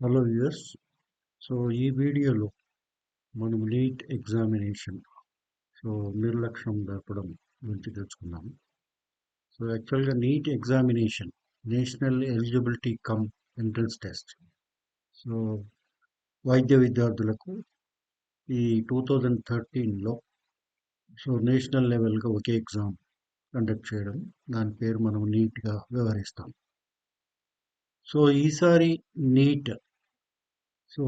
Hello viewers so ఈ వీడియోలో మనం నీట్ ఎగ్జామినేషన్ సో నిర్లక్ష్యం జరపడం గురించి తెలుసుకుందాం సో యాక్చువల్గా NEET examination national eligibility cum entrance test so వైద్య విద్యార్థులకు ఈ టూ థౌజండ్ థర్టీన్లో సో నేషనల్ లెవెల్గా ఒకే ఎగ్జామ్ కండక్ట్ చేయడం దాని పేరు మనం నీట్గా వివరిస్తాం సో ఈసారి NEET so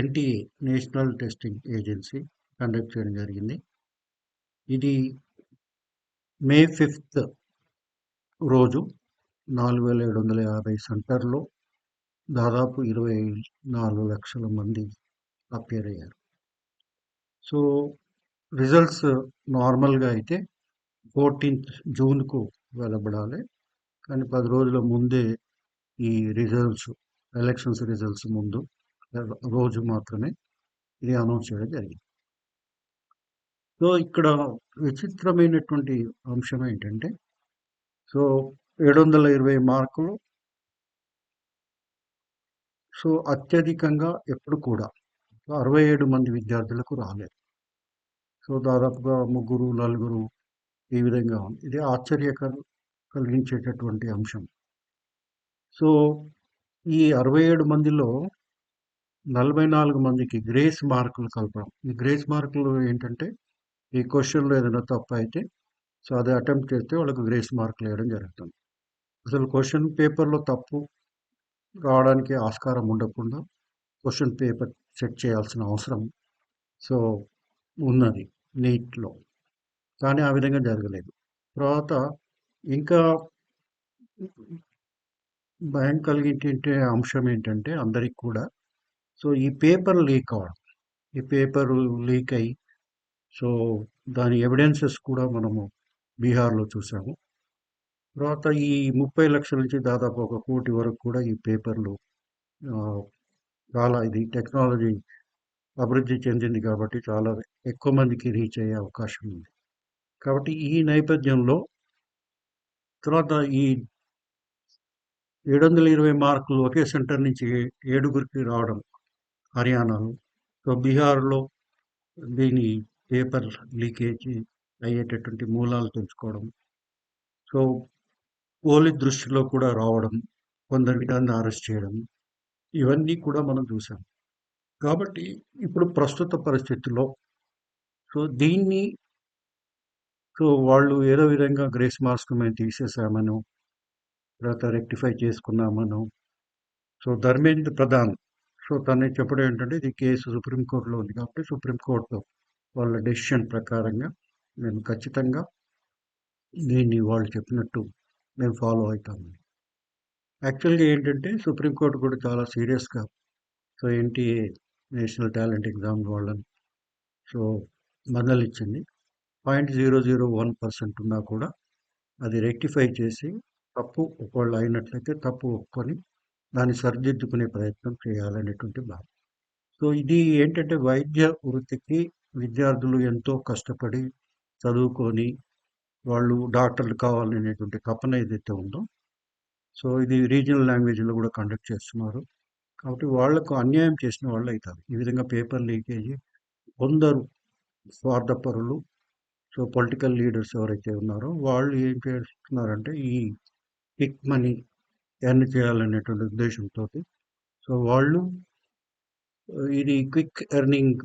NTA national testing agency conduct చేయడం జరిగింది. ఇది మే ఫిఫ్త్ రోజు నాలుగు వేల ఏడు వందల యాభై సెంటర్లో దాదాపు ఇరవై నాలుగు లక్షల మంది అపేర్ అయ్యారు. సో రిజల్ట్స్ నార్మల్గా అయితే ఫోర్టీన్త్ జూన్కు వెలువడాలి. కానీ పది రోజుల ముందే ఈ రిజల్ట్స్ ఎలక్షన్స్ రిజల్ట్స్ ముందు రోజు మాత్రమే ఇది అనౌన్స్ చేయడం జరిగింది. సో ఇక్కడ విచిత్రమైనటువంటి అంశం ఏంటంటే సో ఏడు వందల ఇరవై మార్కులు. సో అత్యధికంగా ఎప్పుడు కూడా అరవై ఏడు మంది విద్యార్థులకు రాలేదు. సో దాదాపుగా ముగ్గురు నలుగురు ఈ విధంగా ఉంది ఇది ఆశ్చర్యకర కలిగించేటటువంటి అంశం. సో ఈ అరవై ఏడు మందిలో నలభై నాలుగు మందికి గ్రేస్ మార్కులు కలపడం. ఈ గ్రేస్ మార్కులు ఏంటంటే ఈ క్వశ్చన్లో ఏదైనా తప్పు అయితే సో అది అటెంప్ట్ చేస్తే వాళ్ళకి గ్రేస్ మార్కులు వేయడం జరుగుతుంది. అసలు క్వశ్చన్ పేపర్లో తప్పు రావడానికి ఆస్కారం ఉండకుండా క్వశ్చన్ పేపర్ సెట్ చేయాల్సిన అవసరం సో ఉన్నది నీట్లో. కానీ ఆ విధంగా జరగలేదు. తర్వాత ఇంకా భయం కలిగించే అంశం ఏంటంటే అందరికి కూడా సో ఈ పేపర్ లీక్ అవ్వడం ఈ పేపర్ లీక్ అయ్యి సో దాని ఎవిడెన్సెస్ కూడా మనము బీహార్లో చూసాము. తర్వాత ఈ ముప్పై లక్షల నుంచి దాదాపు ఒక కోటి వరకు కూడా ఈ పేపర్లు చాలా ఇది టెక్నాలజీ అభివృద్ధి చెందింది కాబట్టి చాలా ఎక్కువ మందికి రీచ్ అయ్యే అవకాశం ఉంది. కాబట్టి ఈ నేపథ్యంలో తర్వాత ఈ ఏడు వందల ఇరవై మార్కులు ఒకే సెంటర్ నుంచి ఏడుగురికి రావడం హర్యానాలో. సో బీహార్లో దీని పేపర్ లీకేజ్ అయ్యేటటువంటి మూలాలు తెలుసుకోవడం. సో పోలీస్ దృష్టిలో కూడా రావడం కొందరిని అరెస్ట్ చేయడం ఇవన్నీ కూడా మనం చూసాం. కాబట్టి ఇప్పుడు ప్రస్తుత పరిస్థితుల్లో సో దీన్ని సో వాళ్ళు ఏదో విధంగా గ్రేస్ మార్క్స్ మేము తీసేసామను తర్వాత రెక్టిఫై చేసుకున్నామను సో ధర్మేంద్ర ప్రధాన్ సో తను చెప్పడం ఏంటంటే ఇది కేసు సుప్రీంకోర్టులో ఉంది కాబట్టి సుప్రీంకోర్టు వాళ్ళ డెసిషన్ ప్రకారంగా మేము ఖచ్చితంగా దీన్ని వాళ్ళు చెప్పినట్టు మేము ఫాలో అవుతాము. యాక్చువల్గా ఏంటంటే సుప్రీంకోర్టు కూడా చాలా సీరియస్గా so NTA national talent exam వాళ్ళని so మందలిచ్చింది point zero zero one percent ఉన్నా కూడా అది రెక్టిఫై చేసి తప్పు ఒకవేళ అయినట్లయితే తప్పు ఒప్పుకొని దాన్ని సరిదిద్దుకునే ప్రయత్నం చేయాలనేటువంటి భావం సో ఇది ఏంటంటే వైద్య వృత్తికి విద్యార్థులు ఎంతో కష్టపడి చదువుకొని వాళ్ళు డాక్టర్లు కావాలనేటువంటి తపన ఏదైతే ఉందో సో ఇది రీజనల్ లాంగ్వేజ్లో కూడా కండక్ట్ చేస్తున్నారు. కాబట్టి వాళ్ళకు అన్యాయం చేసిన వాళ్ళు అవుతారు ఈ విధంగా పేపర్ లీకేజీ కొందరు స్వార్థపరులు సో పొలిటికల్ లీడర్స్ ఎవరైతే ఉన్నారో వాళ్ళు ఏం చేస్తున్నారంటే ఈ పిక్ మనీ ఎర్న్ చేయాలనేటువంటి ఉద్దేశంతో సో వాళ్ళు ఇది క్విక్ ఎర్నింగ్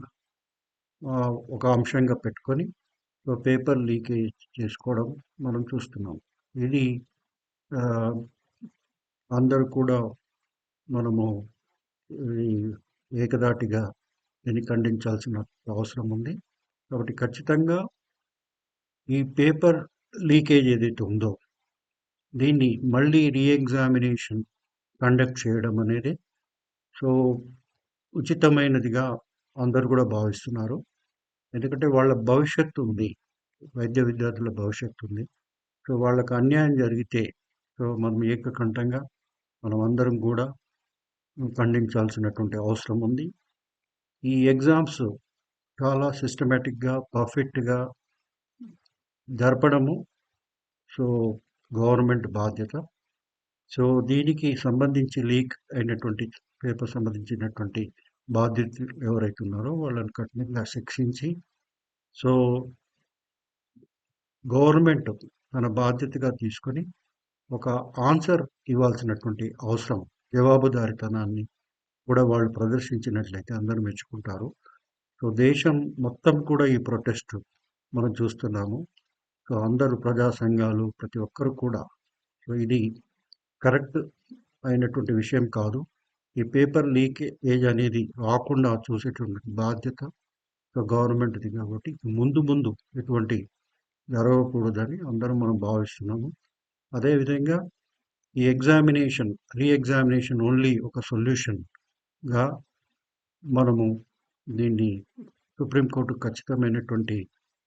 ఒక అంశంగా పెట్టుకొని సో పేపర్ లీకేజ్ చేసుకోవడం మనం చూస్తున్నాం. ఇది అందరూ కూడా మనము ఏకదాటిగా దీన్ని ఖండించాల్సిన అవసరం ఉంది. కాబట్టి ఖచ్చితంగా ఈ పేపర్ లీకేజ్ ఏదైతే ఉందో దీన్ని మళ్ళీ రీఎగ్జామినేషన్ కండక్ట్ చేయడం అనేది సో ఉచితమైనదిగా అందరూ కూడా భావిస్తున్నారు. ఎందుకంటే వాళ్ళ భవిష్యత్తు ఉంది. వైద్య విద్యార్థుల భవిష్యత్తు ఉంది. సో వాళ్ళకు అన్యాయం జరిగితే సో మనం ఏకకంఠంగా మనం అందరం కూడా ఖండించాల్సినటువంటి అవసరం ఉంది. ఈ ఎగ్జామ్స్ చాలా సిస్టమేటిక్గా పర్ఫెక్ట్గా జరపడము. సో గవర్నమెంట్ బాధ్యత. సో దీనికి సంబంధించి లీక్ అయినటువంటి పేపర్ సంబంధించినటువంటి బాధ్యతలు ఎవరైతే ఉన్నారో వాళ్ళని కఠినంగా శిక్షించి సో గవర్నమెంట్ తన బాధ్యతగా తీసుకొని ఒక ఆన్సర్ ఇవ్వాల్సినటువంటి అవసరం జవాబుదారితనాన్ని కూడా వాళ్ళు ప్రదర్శించినట్లయితే అందరూ మెచ్చుకుంటారు. సో దేశం మొత్తం కూడా ఈ ప్రొటెస్ట్ మనం చూస్తున్నాము. సో అందరూ ప్రజా సంఘాలు ప్రతి ఒక్కరు కూడా. సో ఇది కరెక్ట్ అయినటువంటి విషయం కాదు. ఈ పేపర్ లీకేజ్ ఏజ్ అనేది రాకుండా చూసేటువంటి బాధ్యత గవర్నమెంట్ది కాబట్టి ముందు ముందు ఎటువంటి జరగకూడదని అందరం మనం భావిస్తున్నాము. అదేవిధంగా ఈ ఎగ్జామినేషన్ రీ ఎగ్జామినేషన్ ఓన్లీ ఒక సొల్యూషన్గా మనము దీన్ని సుప్రీంకోర్టు ఖచ్చితమైనటువంటి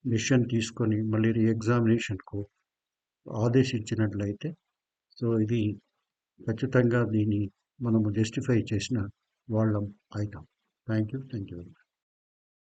డిసిషన్ తీసుకొని మళ్ళీ ఎగ్జామినేషన్కు ఆదేశించినట్లయితే సో ఇది ఖచ్చితంగా దీన్ని మనము జస్టిఫై చేసిన వాళ్ళం అవుతాం. Thank you thank you very much